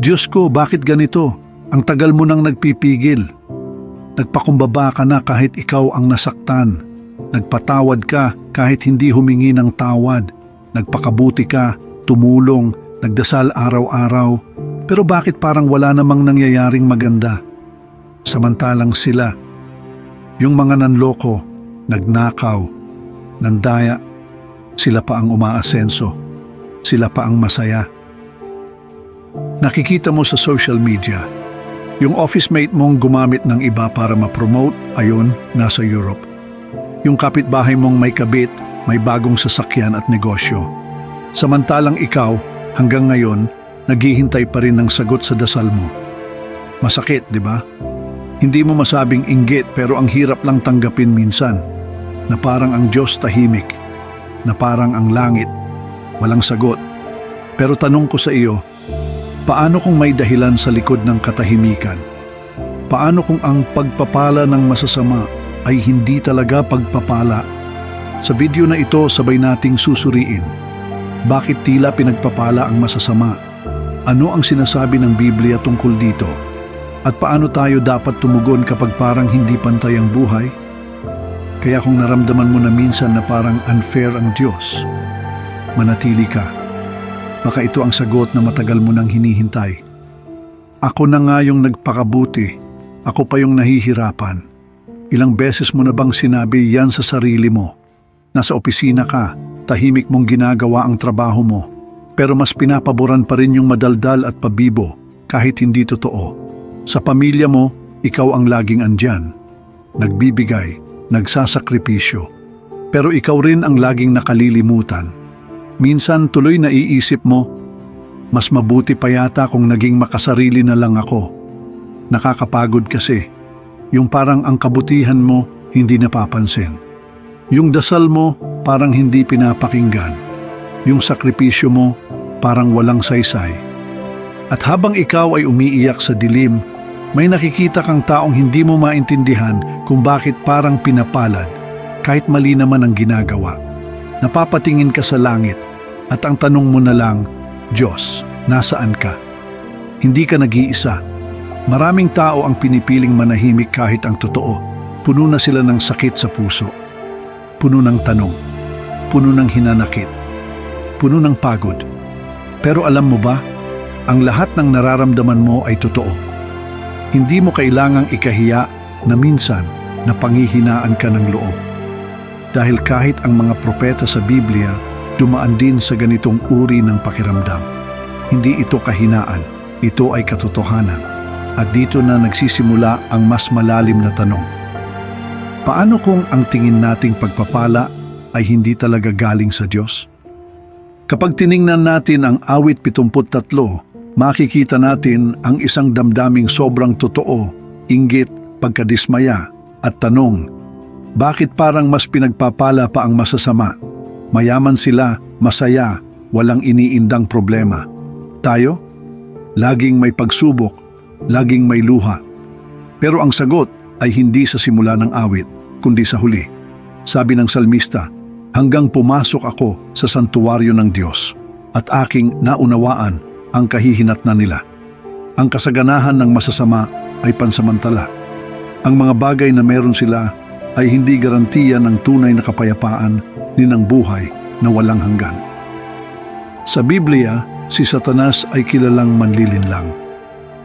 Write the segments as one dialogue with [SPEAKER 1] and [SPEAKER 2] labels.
[SPEAKER 1] Diyos ko, bakit ganito? Ang tagal mo nang nagpipigil. Nagpakumbaba ka na kahit ikaw ang nasaktan. Nagpatawad ka kahit hindi humingi ng tawad. Nagpakabuti ka, tumulong, nagdasal araw-araw. Pero bakit parang wala namang nangyayaring maganda? Samantalang sila, yung mga nanloko, nagnakaw, nandaya, sila pa ang umaasenso. Sila pa ang masaya. Nakikita mo sa social media, yung office mate mong gumamit ng iba para ma-promote, ayun, nasa Europe. Yung kapitbahay mong may kabit, may bagong sasakyan at negosyo. Samantalang ikaw, hanggang ngayon, naghihintay pa rin ng sagot sa dasal mo. Masakit, di ba? Hindi mo masabing inggit pero ang hirap lang tanggapin minsan na parang ang Diyos tahimik, na parang ang langit, walang sagot. Pero tanong ko sa iyo, paano kung may dahilan sa likod ng katahimikan? Paano kung ang pagpapala ng masasama ay hindi talaga pagpapala? Sa video na ito sabay nating susuriin. Bakit tila pinagpapala ang masasama? Ano ang sinasabi ng Biblia tungkol dito? At paano tayo dapat tumugon kapag parang hindi pantay ang buhay? Kaya kung naramdaman mo na minsan na parang unfair ang Diyos, manatili ka. Baka ito ang sagot na matagal mo nang hinihintay. Ako na nga yung nagpakabuti. Ako pa yung nahihirapan. Ilang beses mo na bang sinabi yan sa sarili mo? Nasa opisina ka, tahimik mong ginagawa ang trabaho mo, pero mas pinapaboran pa rin yung madaldal at pabibo kahit hindi totoo. Sa pamilya mo, ikaw ang laging andyan. Nagbibigay, nagsasakripisyo. Pero ikaw rin ang laging nakalilimutan. Minsan tuloy naiisip mo, mas mabuti pa yata kung naging makasarili na lang ako. Nakakapagod kasi, yung parang ang kabutihan mo hindi napapansin. Yung dasal mo parang hindi pinapakinggan. Yung sakripisyo mo parang walang saysay. At habang ikaw ay umiiyak sa dilim, may nakikita kang taong hindi mo maintindihan kung bakit parang pinapalad kahit mali naman ang ginagawa. Napapatingin ka sa langit at ang tanong mo na lang, Diyos, nasaan ka? Hindi ka nag-iisa. Maraming tao ang pinipiling manahimik kahit ang totoo. Puno na sila ng sakit sa puso. Puno ng tanong. Puno ng hinanakit. Puno ng pagod. Pero alam mo ba, ang lahat ng nararamdaman mo ay totoo. Hindi mo kailangang ikahiya na minsan na panghihinaan ka ng loob. Dahil kahit ang mga propeta sa Biblia dumaan din sa ganitong uri ng pakiramdam. Hindi ito kahinaan, ito ay katotohanan. At dito na nagsisimula ang mas malalim na tanong. Paano kung ang tingin nating pagpapala ay hindi talaga galing sa Diyos? Kapag tiningnan natin ang awit 73, makikita natin ang isang damdaming sobrang totoo, inggit, pagkadismaya at tanong, bakit parang mas pinagpapala pa ang masasama? Mayaman sila, masaya, walang iniindang problema. Tayo? Laging may pagsubok, laging may luha. Pero ang sagot ay hindi sa simula ng awit, kundi sa huli. Sabi ng salmista, hanggang pumasok ako sa santuwaryo ng Diyos at aking naunawaan ang kahihinatnan nila. Ang kasaganahan ng masasama ay pansamantala. Ang mga bagay na meron sila ay hindi garantiya ng tunay na kapayapaan ng buhay na walang hanggan. Sa Biblia, si Satanas ay kilalang manlilinlang.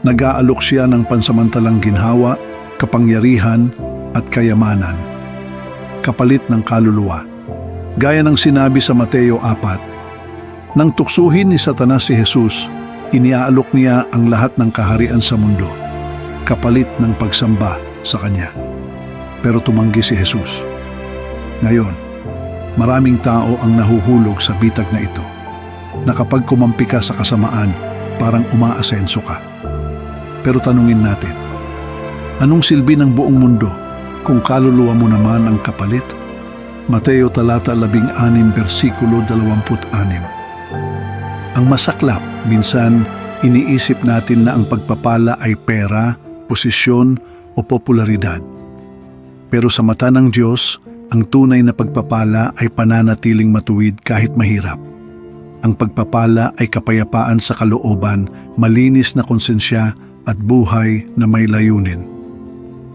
[SPEAKER 1] Nag-aalok siya ng pansamantalang ginhawa, kapangyarihan at kayamanan. Kapalit ng kaluluwa. Gaya ng sinabi sa Mateo 4, Nang tuksuhin ni Satanas si Jesus, iniaalok niya ang lahat ng kaharian sa mundo, kapalit ng pagsamba sa Kanya. Pero tumanggi si Jesus. Ngayon, maraming tao ang nahuhulog sa bitag na ito, na kumampi ka sa kasamaan, parang umaasenso ka. Pero tanungin natin, anong silbi ng buong mundo kung kaluluwa mo naman ang kapalit? Mateo talata 16 versikulo 26 Ang masaklap, minsan iniisip natin na ang pagpapala ay pera, posisyon o popularidad. Pero sa mata ng Diyos, ang tunay na pagpapala ay pananatiling matuwid kahit mahirap. Ang pagpapala ay kapayapaan sa kalooban, malinis na konsensya at buhay na may layunin.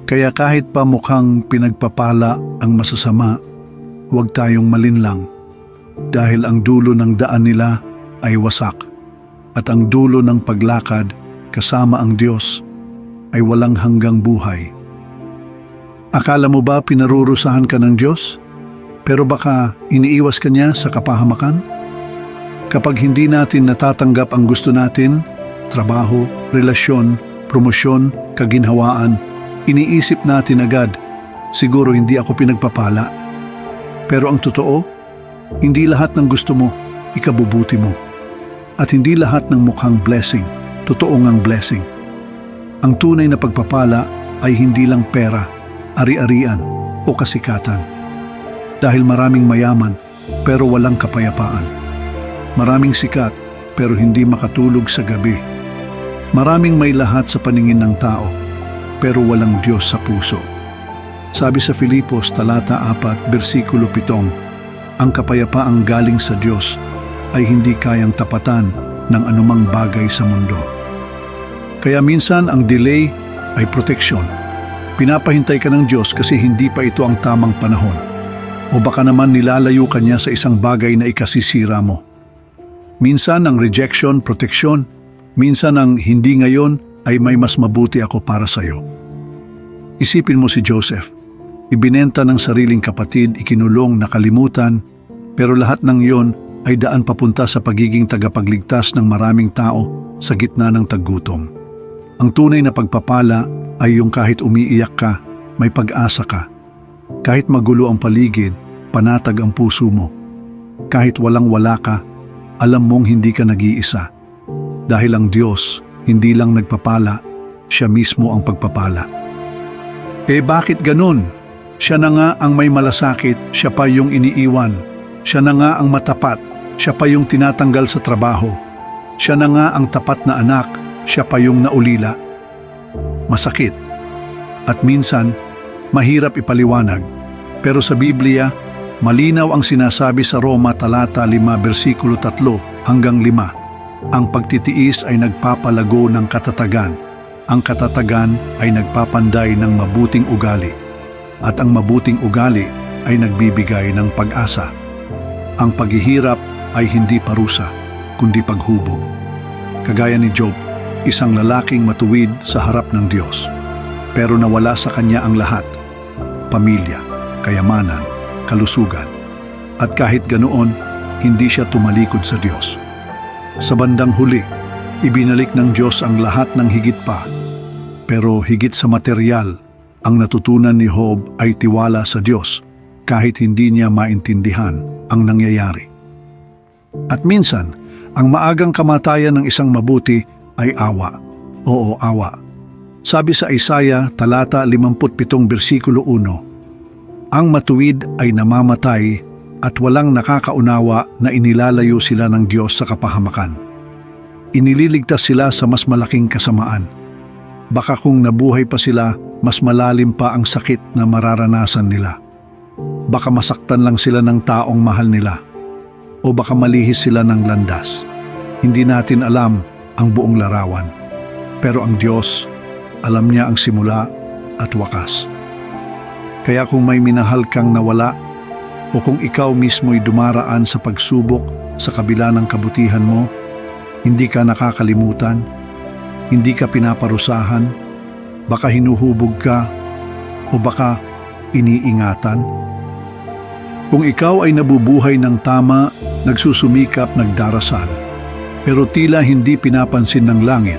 [SPEAKER 1] Kaya kahit pa mukhang pinagpapala ang masasama, huwag tayong malinlang. Dahil ang dulo ng daan nila ay wasak at ang dulo ng paglakad kasama ang Diyos ay walang hanggang buhay. Akala mo ba pinarurusahan ka ng Diyos? Pero baka iniiwas ka niya sa kapahamakan? Kapag hindi natin natatanggap ang gusto natin, trabaho, relasyon, promosyon, kaginhawaan, iniisip natin agad, siguro hindi ako pinagpapala. Pero ang totoo, hindi lahat ng gusto mo, ikabubuti mo. At hindi lahat ng mukhang blessing, totoo ngang blessing. Ang tunay na pagpapala ay hindi lang pera, ari-arian o kasikatan. Dahil maraming mayaman pero walang kapayapaan. Maraming sikat pero hindi makatulog sa gabi. Maraming may lahat sa paningin ng tao pero walang Diyos sa puso. Sabi sa Filipos talata 4 bersikulo 7, ang kapayapaang galing sa Diyos ay hindi kayang tapatan ng anumang bagay sa mundo. Kaya minsan ang delay ay proteksyon. Pinapahintay ka ng Diyos kasi hindi pa ito ang tamang panahon. O baka naman nilalayo ka niya sa isang bagay na ikasisira mo. Minsan ang rejection, proteksyon. Minsan ang hindi ngayon ay may mas mabuti ako para sa iyo. Isipin mo si Joseph. Ibinenta ng sariling kapatid, ikinulong, nakalimutan, pero lahat ng iyon ay daan papunta sa pagiging tagapagligtas ng maraming tao sa gitna ng taggutom. Ang tunay na pagpapala ay yung kahit umiiyak ka, may pag-asa ka. Kahit magulo ang paligid, panatag ang puso mo. Kahit walang-wala ka, alam mong hindi ka nag-iisa. Dahil ang Diyos hindi lang nagpapala, siya mismo ang pagpapala. Eh bakit ganun? Siya na nga ang may malasakit, siya pa yung iniiwan. Siya na nga ang matapat, siya pa yung tinatanggal sa trabaho. Siya na nga ang tapat na anak, siya pa yung naulila. Masakit. At minsan, mahirap ipaliwanag. Pero sa Biblia, malinaw ang sinasabi sa Roma talata 5 bersikulo 3 hanggang 5. Ang pagtitiis ay nagpapalago ng katatagan. Ang katatagan ay nagpapanday ng mabuting ugali. At ang mabuting ugali ay nagbibigay ng pag-asa. Ang paghihirap ay hindi parusa, kundi paghubog. Kagaya ni Job, isang lalaking matuwid sa harap ng Diyos. Pero nawala sa kanya ang lahat, pamilya, kayamanan, kalusugan. At kahit ganoon, hindi siya tumalikod sa Diyos. Sa bandang huli, ibinalik ng Diyos ang lahat ng higit pa. Pero higit sa material, ang natutunan ni Job ay tiwala sa Diyos kahit hindi niya maintindihan ang nangyayari. At minsan, ang maagang kamatayan ng isang mabuti ay awa. Oo, awa. Sabi sa Isaiah talata 57 bersikulo 1, Ang matuwid ay namamatay at walang nakakaunawa na inilalayo sila ng Diyos sa kapahamakan. Inililigtas sila sa mas malaking kasamaan. Baka kung nabuhay pa sila, mas malalim pa ang sakit na mararanasan nila. Baka masaktan lang sila ng taong mahal nila. O baka malihis sila ng landas. Hindi natin alam ang buong larawan. Pero ang Diyos, alam niya ang simula at wakas. Kaya kung may minahal kang nawala, o kung ikaw mismo'y dumaraan sa pagsubok sa kabila ng kabutihan mo, hindi ka nakakalimutan, hindi ka pinaparusahan, baka hinuhubog ka, o baka iniingatan. Kung ikaw ay nabubuhay ng tama, nagsusumikap, nagdarasal, pero tila hindi pinapansin ng langit,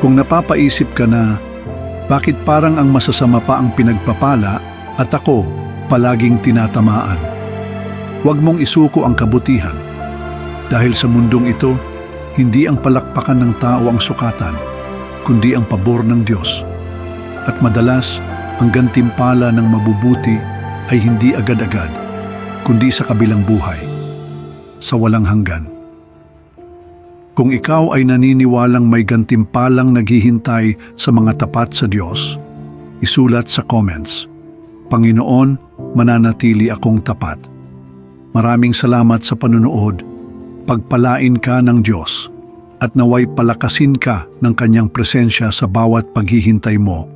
[SPEAKER 1] kung napapaisip ka na, bakit parang ang masasama pa ang pinagpapala at ako palaging tinatamaan? Huwag mong isuko ang kabutihan. Dahil sa mundong ito, hindi ang palakpakan ng tao ang sukatan, kundi ang pabor ng Diyos. At madalas, ang gantimpala ng mabubuti ay hindi agad-agad, kundi sa kabilang buhay, sa walang hanggan. Kung ikaw ay naniniwalang may gantimpalang naghihintay sa mga tapat sa Diyos, isulat sa comments, Panginoon, mananatili akong tapat. Maraming salamat sa panunood pagpalain ka ng Diyos at naway palakasin ka ng kanyang presensya sa bawat paghihintay mo